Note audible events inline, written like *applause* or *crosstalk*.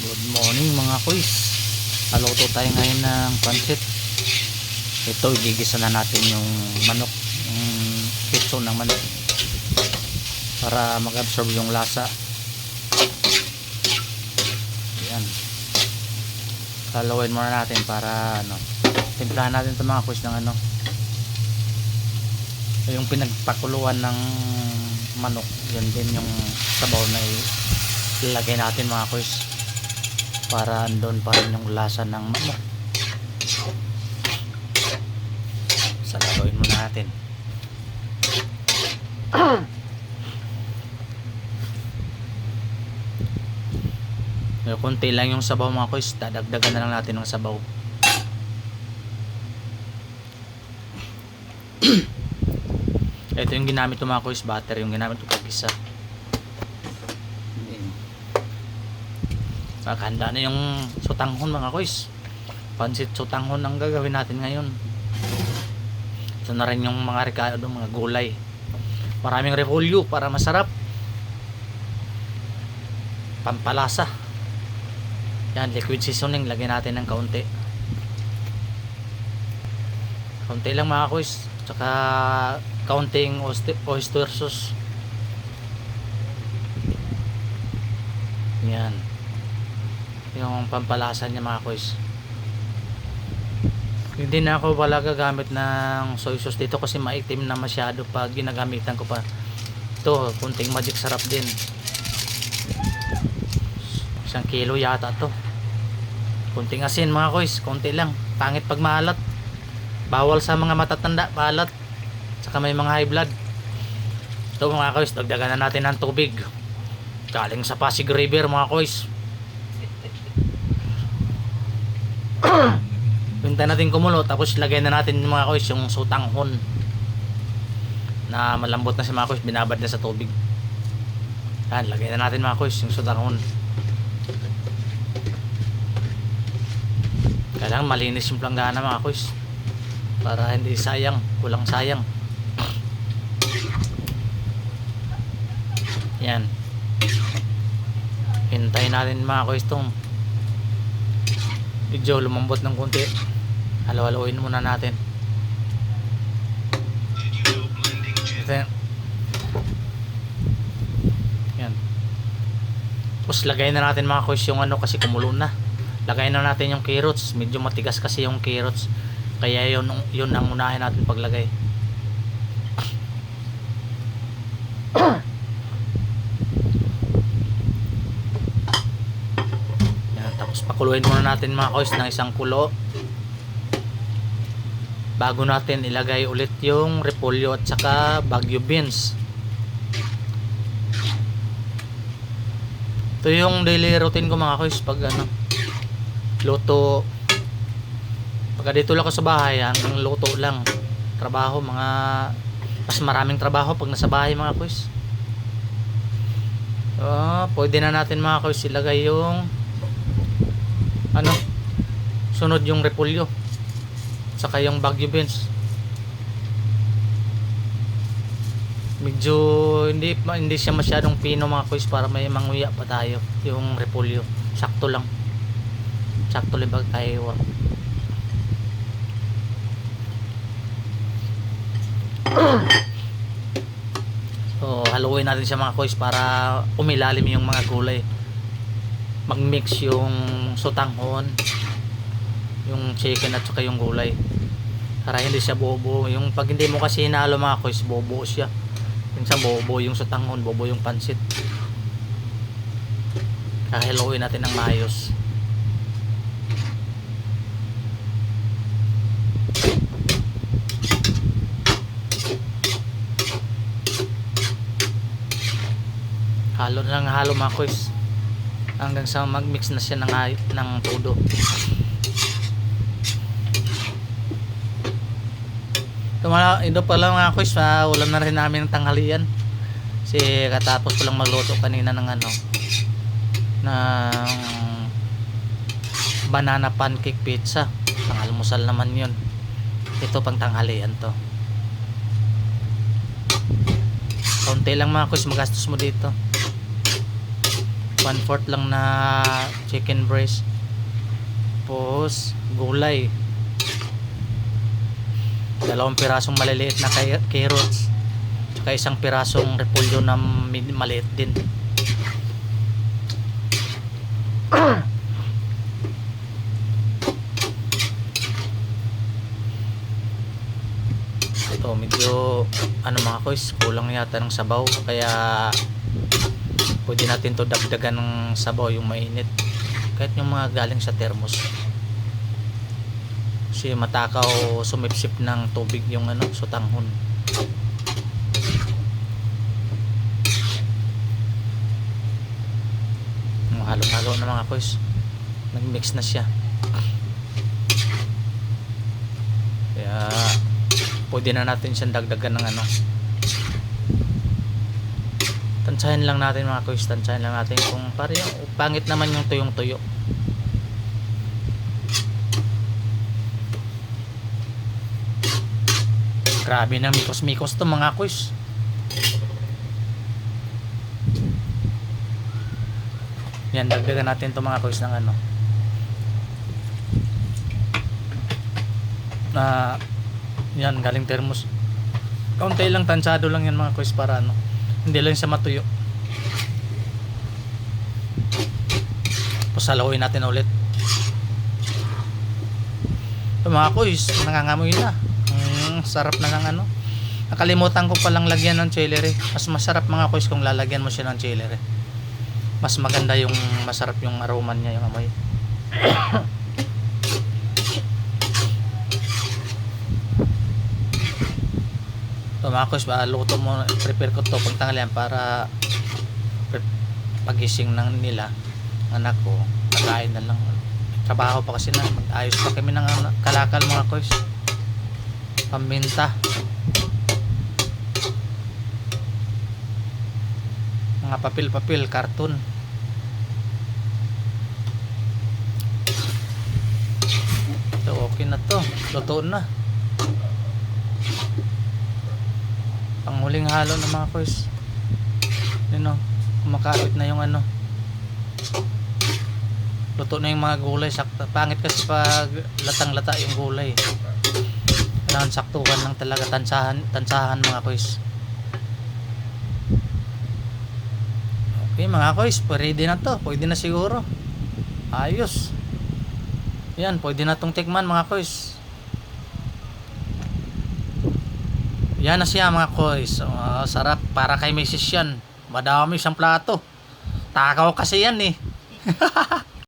Good morning mga kuys. Haluto tayo ngayon ng pancit. Ito, igigisa na natin yung manok. Yung pitso ng manok. Para mag-absorb yung lasa. Ayan. Kalawin muna natin para ano. Timplahan natin ito mga kuys ng ano. Yung pinagpakuluan ng manok. Yan din yung sabaw na ilalagay natin mga kuys para andun pa rin yung lasa ng manok sa gagawin muna natin. *coughs* Yung konti lang yung sabaw mga kuys dadagdagan na lang natin ng sabaw. *coughs* Ito yung ginamit ko mga kuys butter yung ginamit ko pag isa Nakahanda na yung sutanghon mga koys. Pansit sutanghon ang gagawin natin ngayon. Ito na rin yung mga rekado, mga gulay. Maraming repolyo para masarap. Pampalasa. Yan, liquid seasoning. Lagyan natin ng kaunti. Kaunti lang mga koys. Tsaka kaunting oyster sauce. Yan yung pampalasa niya mga koys hindi na ako wala gagamit ng soy sauce dito kasi maitim na masyado pag ginagamitan ko pa. Ito kunting magic sarap din. Isang kilo yata to. Kunting asin mga koys konti lang. Pangit pag maalat. Bawal sa mga matatanda maalat. Saka may mga high blood. Ito mga koys dagdagan na natin ng tubig. Galing sa Pasig River mga koys Hintayin natin kumulo tapos lagay na natin mga koys yung sutanghon na malambot na si mga koys binabad na sa tubig. Yan lagay na natin mga koys yung sutanghon kailangan malinis yung planggana mga koys para hindi sayang kulang sayang. Yan. Hintayin natin mga koys itong medyo lumambot ng konti. Halo-haloin muna natin. Yan. Tapos lagay na natin mga kuys yung ano kasi kumulo na. Lagay na natin yung carrots. Medyo matigas kasi yung carrots. Kaya yun, yun ang unahin natin paglagay Yan, pakuluin muna natin mga koys ng isang kulo. Bago natin ilagay ulit yung repolyo at saka bagyo beans. Ito yung daily routine ko mga koys pag ano luto. Pagka dito lang ako sa bahay hanggang luto lang. Trabaho mga mas maraming trabaho pag nasa bahay mga koys. Ah, pwede na natin mga koys ilagay yung ano? Sunod yung repolyo saka yung bagyo beans. Medyo hindi hindi siya masyadong pino mga kuys para may manguya pa tayo. Yung repolyo sakto lang. Sakto lang bag tayo so haluin natin siya mga kuys para umilalim yung mga gulay magmix yung sutanghon yung chicken at saka yung gulay. Para hindi siya bobo. Yung pag hindi mo kasi hinalo mga kuys bobo siya. Minsan bobo yung sutanghon bobo yung pansit. Kahiluin natin ng maayos. Halo lang halo mga kuys hanggang sa magmix na siya ng, ng ito, mga, ito pala mga kuys uh, ulam na rin namin ng tanghalian. Kasi katapos ko lang magluto kanina ng ano ng banana pancake pizza. Pang almusal naman yun. Ito pang tanghalian to. Kaunti lang mga kuys magastos mo dito one fourth lang na chicken breast. Tapos gulay. Dalawang pirasong maliliit na carrots. Tsaka isang pirasong repolyo na maliit din. Ito medyo ano mga kois kulang yata ng sabaw. Kaya pwede natin to dagdagan ng sabaw yung mainit. Kahit yung mga galing sa thermos. Kasi matakaw sumipsip ng tubig yung ano sutanghon halo-halo na mga kois nagmix na siya. Kaya pwede na natin siyang dagdagan ng ano tansyahin lang natin mga kuys tansyahin lang natin kung pare yung pangit naman yung tuyong tuyo grabe na mikos mikos to mga kuys yan dagdagan natin to mga kuys ng ano. Na yan galing thermos kaunti lang tansyado lang yan mga kuys para ano hindi lang siya matuyo. Pasalawin natin ulit. Ito mga kuys nangangamoy na. Mm, sarap na ng ano. Nakalimutan ko palang lagyan ng celery. Mas masarap mga kuys kung lalagyan mo siya ng celery. Mas maganda yung masarap yung aroma niya yung amoy *coughs* Tumakos ba luto mo prepare ko to pagtanghalian para pagising ng nila anak ko nakain na lang. Trabaho pa kasi na mag-ayos pa kami ng ano, kalakal mga koys. Paminta mga papel-papel karton. Ito okay na to. Luto na panghuling halo ng mga koys yun o kumakapit na yung ano. Luto na yung mga gulay. Sakto pangit kasi pag latang lata yung gulay. Kailangan saktuhan lang talaga. Tansahan, tansahan mga koys okay mga koys ready na to. Pwede na siguro. Ayos. Yan pwede na tong tikman mga koys Yan na siya mga koys. Ah, sarap para kay Mrs. yan. Madami siyang plato. Takaw kasi yan eh. *laughs*